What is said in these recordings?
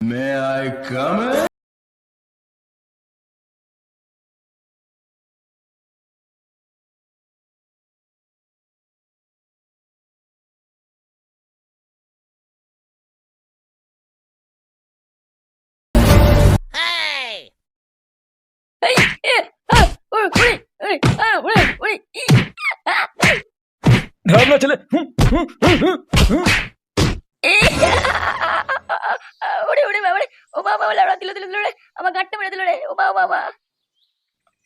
May I come in? Hey! ছেলে দিল দিল দিল রে। আমার গাঁটটা মেরে দিল রে। ও বাবা বাবা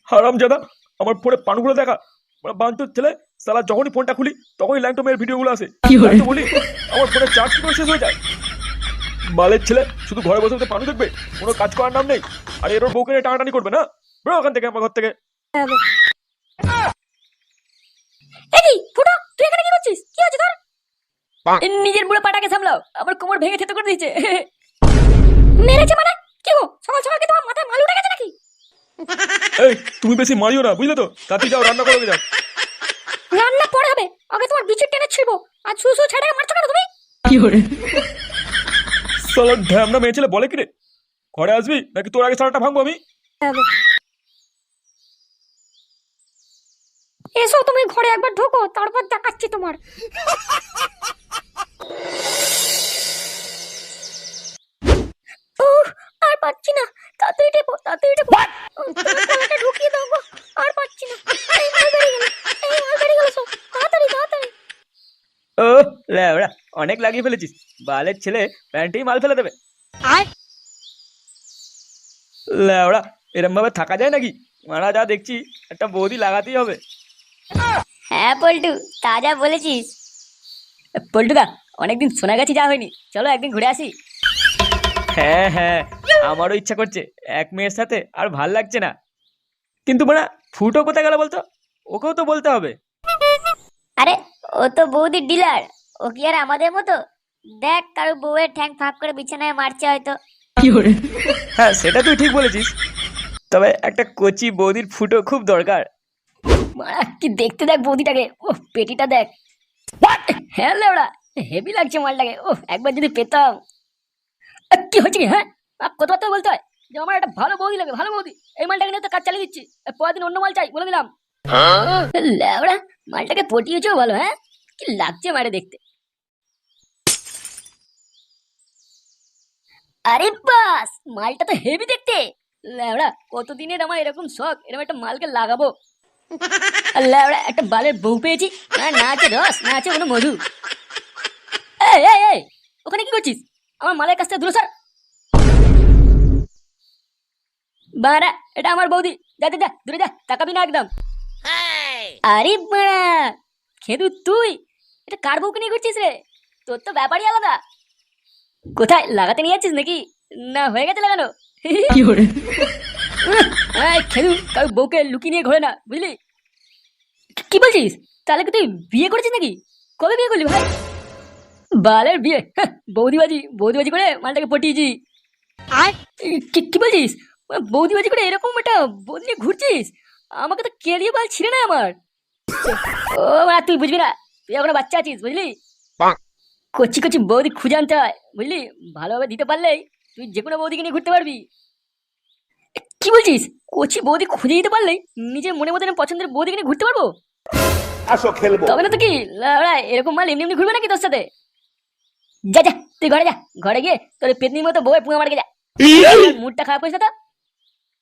হারাম জাদা আমার ফোনে পানগুলো দেখা। মানে বান্তুর ছেলে সালা যখনই ফোনটা খুলি তখনই ল্যাংটো মেয়ের ভিডিওগুলো আসে। বলি? আমার ফোনে চার্জ করে শেষ হয়ে যায়? বালের ছেলে শুধু ঘরে বসে বসে পানু দেখবে কোনো কাজ করার নাম নেই। আর এর বউকে নিয়ে টানাটানি করবে না? বেরো ওখান থেকে আমার ঘর থেকে। এই ফুটো তুই এখানে কি করছিস? কি হচ্ছে তোর? নিজের বুড়ো পাটাকে সামলাও। আমার কোমর ভেঙে থেতো করে দিয়েছে। মেরেছে মানে? কি গো? সকাল সকাল কি তোমার মাথায় মাল উঠে গেছে নাকি? এই তুমি বেশি মারিও না বুঝলে তো? তাতে যাও রান্না করো যাও। রান্না পরে হবে। আগে তোমার বিচুর টেনে ছিড়বো আর ছেড়ে মারছো কেন তুমি? সালা ঢ্যামনা মেয়ে ছেলে বলে কি রে ঘরে আসবি? নাকি তোর আগে সারাটা ভাঙবো আমি? এসো তুমি ঘরে একবার ঢোকো তারপর দেখাচ্ছি তোমার উহ, আর পাচ্ছি না তাড়াতাড়ি টেপো তাড়াতাড়ি টেপো তুমি গলাটা ঢুকিয়ে দাও গো আর পাচ্ছি না এই মাল বেরিয়ে গেল এই মাল বেরিয়ে গেল সব তাড়াতাড়ি তাড়াতাড়ি ও ল্যাবড়া অনেক লাগিয়ে ফেলেছিস। বালের ছেলে প্যান্টেই মাল ফেলে দেবে। আয়। ল্যাবড়া এরম ভাবে থাকা যায় নাকি? মারা যা দেখছি একটা বৌদি লাগাতেই হবে। হ্যাঁ পল্টু তা যা বলেছিস। পল্টুদা অনেকদিন শোনা গেছি যা হয়নি। চলো একদিন ঘুরে আসি। হ্যাঁ হ্যাঁ আমারও ইচ্ছা করছে। এক মেয়ের সাথে আর ভালো লাগছে না। কিন্তু মানে ফুটো কোথায় গেল বলতো? ওকেও তো বলতে হবে। আরে ও তো বৌদির ডিলার। ও কি আর আমাদের মতো? দেখ কারও বউয়ের ঠ্যাং ফাঁক করে বিছানায় মারছে হয়তো। হ্যাঁ সেটা তুই ঠিক বলেছিস। তবে একটা কচি বৌদির ফুটো খুব দরকার। মারা কি দেখতে দেখ বৌদিটাকে। ও পেটিটা দেখ। হ্যাঁ লেওড়া হেভি লাগছে মালটাকে। ও একবার যদি পেতাম। আ, কি হচ্ছে কি হ্যাঁ? আ, কথাবার্তা বলতে হয়? যে আমার একটা ভালো বৌদি লাগে ভালো বৌদি। এই মালটাকে নিয়ে তো কাজ চালিয়ে দিচ্ছি। এ, পরের দিন অন্য মাল চাই বলে দিলাম। লেওড়া মালটাকে পটিয়েছেও ভালো হ্যাঁ? কি লাগছে মারে দেখতে। আরে বাস মালটা তো হেভি দেখতে। লেওড়া কতদিনের আমার এরকম শখ? এরকম একটা মালকে লাগাবো। ওরা একটা বালের বউ পেয়েছি। আর না আছে রস না আছে কোনো মধু। এই এই এই ওখানে কি করছিস? আমার মালের কাছ থেকে দূরে সর। বাড়া এটা আমার বৌদি। যা যা যা দূরে যা তাকাবি না একদম। আরে বাড়া খেদু তুই এটা কার বউকে নিয়ে ঘুরছিস রে? তোর তো ব্যাপারই আলাদা। কোথায়? লাগাতে নিয়ে যাচ্ছিস নাকি? না হয়ে গেছে লাগানো। কারও? বউকে লুকিয়ে নিয়ে ঘোরে না বুঝলি? কি বলছিস? তাহলে কি তুই বিয়ে করেছিস নাকি? কবে বিয়ে করলি ভাই? বালের বিয়ে হ্যাঁ, বৌদিবাজি বৌদিবাজি করে মালটাকে পটিয়েছি। আর কি বলছিস? বৌদিবাজি করে এরকম একটা বৌদি নিয়ে ঘুরছিস? আমাকে তো কেড়িয়ে বাল ছিল না আমার। ও তুই বুঝবি না তুই এখনও বাচ্চা আছিস বুঝলি? কচি কচি বৌদি খুঁজে আনতে হয় বুঝলি? ভালোভাবে দিতে পারলেই তুই যে কোনো বৌদিকে নিয়ে ঘুরতে পারবি। কি বলছিস? কচি বৌদি খুঁজে দিতে পারলেই নিজের মনে মতো পছন্দের বৌদিকে নিয়ে ঘুরতে পারব? আসো খেলব। তবে না তো কি এরকম মাল এমনি এমনি ঘুরবে নাকি তোর সাথে? যা যা তুই ঘরে যা ঘরে গিয়ে তোর পেতনির মতো বউয়ের পুঙা মারকে যা। মুডটা খারাপ হয়েছে তো?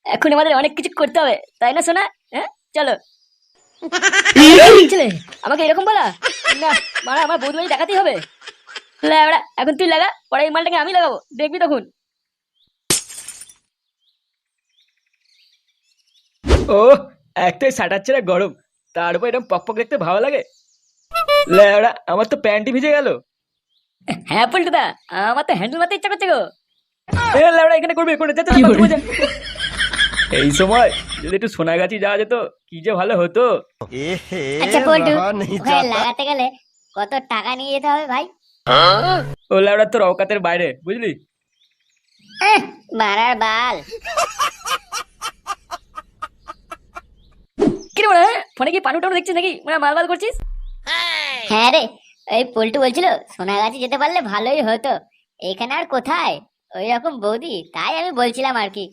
এখন আমাদের অনেক কিছু করতে হবে তাই না শোনা হ্যাঁ? চলো। আমাকে এরকম বলা? না মারা আমার বৌদি বাড়ি দেখাতেই হবে। লাউড়া, এখন তুই লাগা পরে এই মালটাকে আমি লাগাবো। দেখবি তখন। ও একটাই সাটার ছেড়ে গরম। তার উপর এরকম পক পক দেখতে ভালো লাগে। ল্যাবড়া আমার তো প্যান্টই ভিজে গেল। হ্যাঁ পল্টুদা আমার তো হ্যান্ডেল মারতে ইচ্ছা করছে গো। এ ল্যাবড়া এখানে করবে করে যা। এই সময় যদি একটু সোনাগাছি যাওয়া যেত কি যে ভালো হতো। আচ্ছা পল্টু লাগাতে গেলে কত টাকা নিয়ে যেতে হবে ভাই? তোর অকাতের বাইরে বুঝলি? বাল। কি রে? ফোনে কি পানু টানু দেখছিস নাকি? মানে মালবাল করছিস? হ্যাঁ রে এই পল্টু বলছিল সোনাগাছি যেতে পারলে ভালোই হতো। এখানে আর কোথায়? ওই রকম বৌদি তাই আমি বলছিলাম আর কি।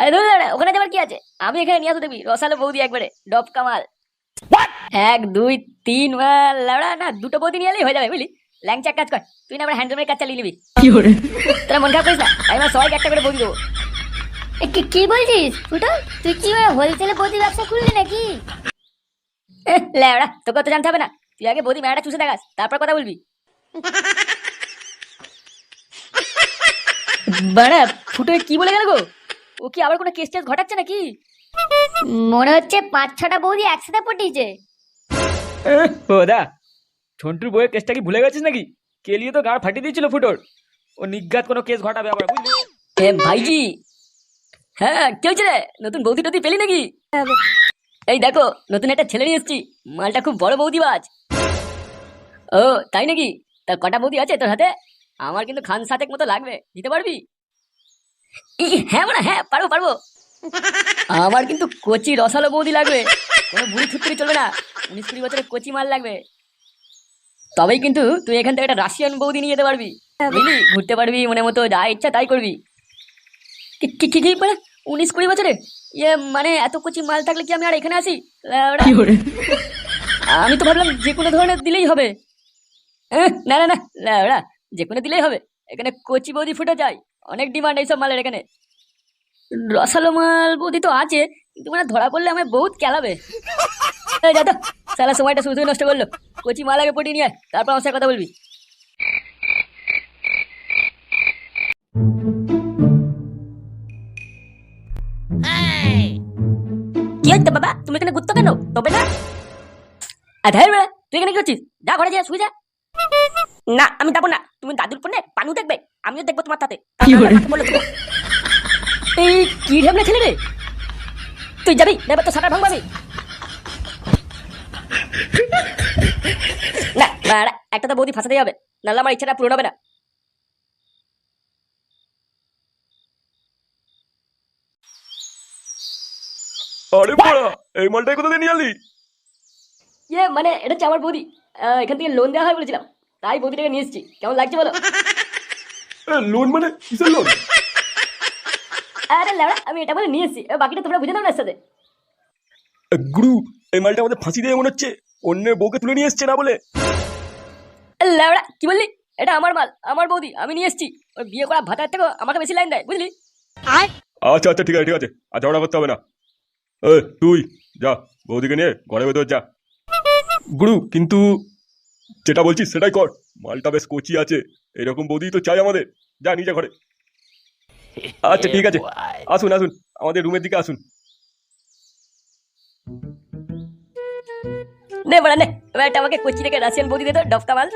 আরে ওখানে যাবার কি আছে? আমি এখানে নিয়ে আসতে দেখবি রসালো বৌদি একবারে ডব কামাল। এক দুই তিন মাল লাউড়া না দুটো বৌদি নিয়ে এলেই হয়ে যাবে বুঝলি? ল্যাংচা কাজ কর। তুই না আমার হ্যান্ডলুমের কাজ চালিয়ে নিবি। তোরা মন খারাপ করিস না? আমি আমার সবাইকে একটা করে বৌদি দেবো। কি- কি বলছিস? ফুটো তুই কি হোলসেলে বৌদি ব্যবসা খুললি নাকি? এহ, তোকে তো জানতে হবে না। তুই আগে বৌদি মেয়াটা চুষে দেখাস তারপর কথা বলবি। বাড়া ফুটো কি বলে গেল গো? ও কি আবার কোনো কেস টেস ঘটাচ্ছে নাকি? মনে হচ্ছে পাঁচ ছটা বৌদি একসাথে পটিয়েছে। ও দা ঝন্টুর বইয়ের কেসটা কি ভুলে গেছিস নাকি? কেলিয়ে তো গাড় ফাটিয়ে দিয়েছিল ফুটোর? ও নিজ্ঞাত কোনো কেস ঘটাবে আবার, বুঝলি? এ ভাইজি! হ্যাঁ কি হয়েছে রে? নতুন বৌদি টৌদি পেলি নাকি? এই দেখো, নতুন একটা ছেলে নিয়ে এসছি। মালটা খুব বড় বৌদি বাজ। ও, তাই নাকি? তা কটা বৌদি আছে তোর হাতে? আমার কিন্তু খান সাতেক মতো লাগবে। দিতে পারবি? হ্যাঁ মানে হ্যাঁ পারব পারব। আমার কিন্তু কচি রসালো বৌদি লাগবে। কোনো বুড়ি থুতরি চলবে না। উনিশ কুড়ি বছরের কচি মাল লাগবে। তবেই কিন্তু তুই এখান থেকে একটা রাশিয়ান বৌদি নিয়ে যেতে পারবি। বুঝলি? ঘুরতে পারবি মনে মতো যা ইচ্ছা তাই করবি। কি- কি কি মানে উনিশ কুড়ি বছরে ইয়ে মানে এত কচি মাল থাকলে কি আমি আর এখানে আসি। আমি তো ভাবলাম যে কোনো ধরনের দিলেই হবে। না না না ল্যাওড়া যে কোনো দিলেই হবে। এখানে কচি বৌদি ফুটে যায়। অনেক ডিমান্ড এইসব মালের এখানে। রসালো মাল বৌদি তো আছে কিন্তু মানে ধরা পড়লে আমায় বহুত কেলাবে। এই যা তো। সারা সময়টা শুধু নষ্ট করল। কচি মাল আগে পটিয়ে নিয়ে তারপর আমার সাথে কথা বলবি। কি হচ্ছে বাবা? তুমি এখানে ঘুরতো কেন? তবে না? আধার বেড়া তুই এখানে কি করছিস? যা ঘরে যা শুয়ে যা। না আমি যাব না। তুমি দাদুর ফোনে পানু দেখবে আমিও দেখব তোমার তাতে এই কি ছেলে রে? তুই যাবি নেবে তো সাটা ভাঙবাবি না একটা তো বৌদি ফাঁসাতেই হবে নাহলে আমার ইচ্ছাটা পূরণ হবে না। আরে বড়া এই মালটাই কোথা দিয়ে নিয়ে আলি? ইয়ে মানে এটা হচ্ছে আমার বৌদি এখান থেকে লোন দেওয়া হয় বলেছিলাম তাই বৌদিটাকে নিয়ে এসেছি কেমন লাগছে বলো? লোন মানে কিসের লোন আরে লেবড়া আমি এটা বলে নিয়ে এসেছি বাকিটা তোমরা বুঝে দাও না সাথে। গুরু এই মালটা আমাদের ফাঁসি দিয়ে মনে হচ্ছে। অন্যের বউকে তুলে নিয়ে এসছে না বলে? লেবড়া কি বললি? এটা আমার মাল আমার বৌদি আমি নিয়ে এসেছি। ওই বিয়ে করা ভাতার থেকে আমাকে বেশি লাইন দেয় বুঝলি? আচ্ছা আচ্ছা ঠিক আছে ঠিক আছে। আর ঝগড়া করতে হবে না। এ তুই যা বৌদিকে নিয়ে ঘরে ভেতর যা। গুরু কিন্তু যেটা বলছিস সেটাই কর। মালটা বেশ কচি আছে। এরকম বৌদি তো চাই আমাদের। যা নিজে ঘরে। আচ্ছা ঠিক আছে। আসুন আসুন আমাদের রুমের দিকে আসুন। নে বড়া নে। এবার একটা আমাকে কোচি থেকে রাশিয়ান বৌদি দে তো ডফকা মাল।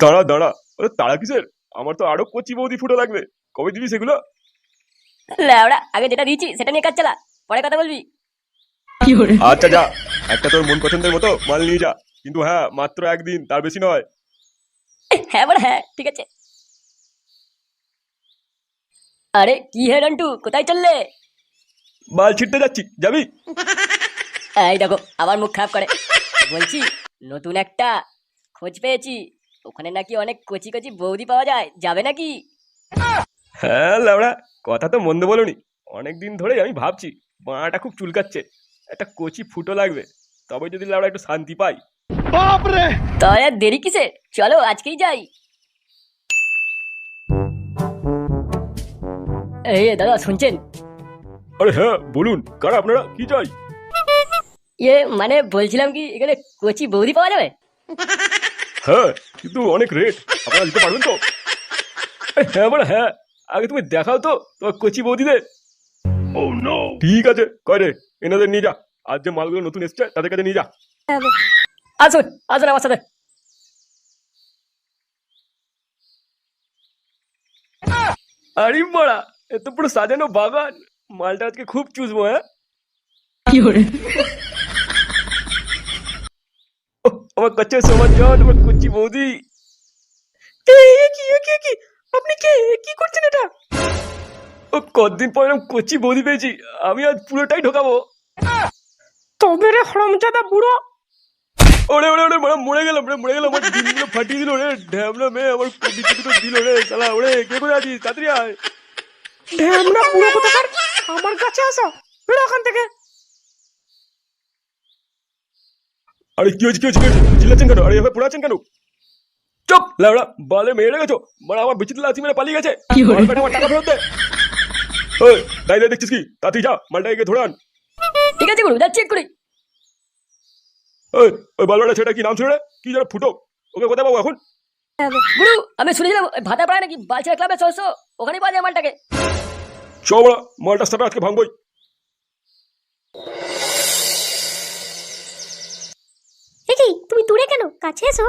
দাঁড়া দাঁড়া। ওরে তাড়া কিসের? আমার তো আরও কচি বৌদি ফুটো লাগবে। কবে দিবি সেগুলো? লেবড়া আগে যেটা দিয়েছি সেটা নিয়ে কাজ চালা। পরে কথা বলবি। আচ্ছা যা। একটা তোর মন পছন্দের মতো মাল নিয়ে যা। কিন্তু হ্যাঁ মাত্র একদিন তার বেশি নয়। হ্যাঁ বড়া হ্যাঁ ঠিক আছে। আরে কি হে রন্টু কোথায় চললে? মাল ছিটতে যাচ্ছি যাবি? এই দেখো আবার মুখ খারাপ করে। বলছি নতুন একটা খোঁজ পেয়েছি। ওখানে নাকি অনেক কচি কচি বৌদি পাওয়া যায়। যাবে নাকি? হ্যাঁ লাউড়া কথা তো মন্দ বলনি। অনেকদিন ধরেই আমি ভাবছি বাঁটা খুব চুলকাচ্ছে। একটা কচি ফুটো লাগবে। তবে যদি লাউড়া একটু শান্তি পাই। তাহলে আর দেরি কিসে চলো আজকেই যাই। এই দাদা শুনছেন? আরে হ্যাঁ বলুন কারা আপনারা? কি চাই? ইয়ে মানে বলছিলাম কি এখানে কচি বৌদি পাওয়া যাবে? হ্যাঁ কিন্তু অনেক রেট আপনারা দিতে পারবেন তো? হ্যাঁ মানে হ্যাঁ আগে তুমি দেখাও তো তোমার কচি বৌদিদের। ও নো ঠিক আছে কয় রে এনাদের নিয়ে যা। আজ যে মালগুলো নতুন এসছে তাদের কাছে নিয়ে যা। আসুন আসুন আমার সাথে। আরে বড়া এত পুরো সাজানো বাগান। মালটা আজকে খুব চুষবো হ্যাঁ? আমার কাছে সমাজ জন আমার কচি বৌদি। কি কি কি? আপনি কে? কি করছেন এটা? ও কতদিন পর এরকম কচি বৌদি পেয়েছি আমি আজ পুরোটাই ঢোকাবো। তবে রে হরমজাদা বুড়ো। ওরে ওরে ওরে মানে মরে গেলাম রে মরে গেলাম আমার দিনগুলো ফাটিয়ে দিল রে ঢ্যামলা মেয়ে আমার দিল রে শালা ওরে কে কোথায় আছিস? তাড়াতাড়ি আয়। ঢ্যামনা পুরো কোথাকার? আমার কাছে আসো। বেরো ওখান থেকে। আরে কি হয়েছে কি হয়েছে কি চিল্লাচ্ছেন কেন? আরে এভাবে পড়ে কেন? চুপ! লাউড়া বালে মেরে গেছো মানে আমার বিচিত্র লাথি মেরে পালিয়ে গেছে। মাল পেটে আমার টাকা ফেরত দে। ওই তাই দেখছিস কি? তাড়াতাড়ি যা মালটা এগিয়ে ধরে আন। ঠিক আছে গুরু যাচ্ছি এক্ষুনি। ওই ওই বালবাটা ছেলেটা কি নাম ছিল কি যেন ফুটো। ওকে কোথায় পাবো এখন? গুরু আমি শুনেছিলাম ভাতা পাড়ায় নাকি বালছেড়া ক্লাবে চলছো ওখানেই পাওয়া যায় মালটাকে। চ মালটা সাটা আজকে ভাঙবই। তুমি দূরে কেন? কাছে এসো।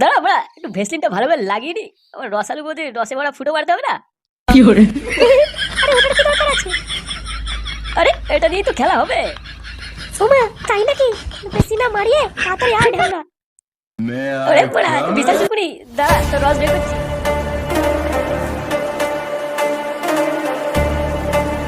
দাঁড়া বড়া একটু ভেসলিনটা ভালো করে লাগিয়ে নি আমার রসালু বোধে রসে ভরা ফুটো মারতে হবে না? আরে এটা নিয়ে তো খেলা হবে। সোমা তাই নাকি? বেশি না মারিয়ে তাড়াতাড়ি আয় ঢ্যামনা May আরে বড়া in? করি দাঁড়া তো রস বের করছি।